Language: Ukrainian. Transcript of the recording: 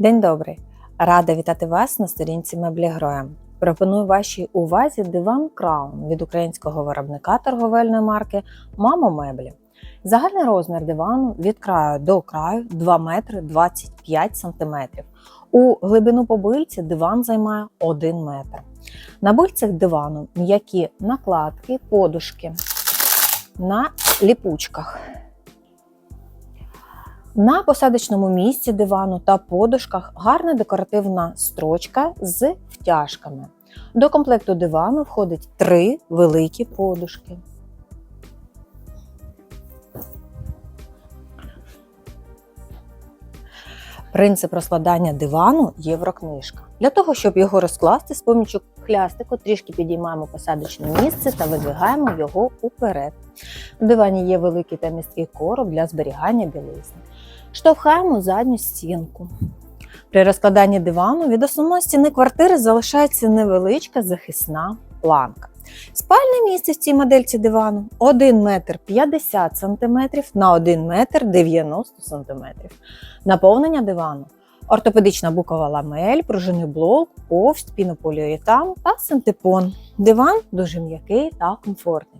День добрий! Рада вітати вас на сторінці Меблі Гроя. Пропоную вашій увазі диван Краун від українського виробника торговельної марки Мамо Меблі. Загальний розмір дивану від краю до краю 2 метри 25 сантиметрів. У глибину побильці диван займає 1 метр. На бильцях дивану м'які накладки, подушки на ліпучках. На посадочному місці дивану та подушках гарна декоративна строчка з втяжками. До комплекту дивану входить три великі подушки. Принцип розкладання дивану єврокнижка. Для того, щоб його розкласти, з помічю хлястику трішки підіймаємо посадочне місце та видвигаємо його уперед. У дивані є великий та місткий короб для зберігання білизни. Штовхаємо задню стінку. При розкладанні дивану від основної стіни квартири залишається невеличка захисна планка. Спальне місце в цій модельці дивану 1 метр 50 см на 1 метр 90 см. Наповнення дивану ортопедична букова ламель, пружинний блок, повсть, пінополіуретан та синтепон. Диван дуже м'який та комфортний.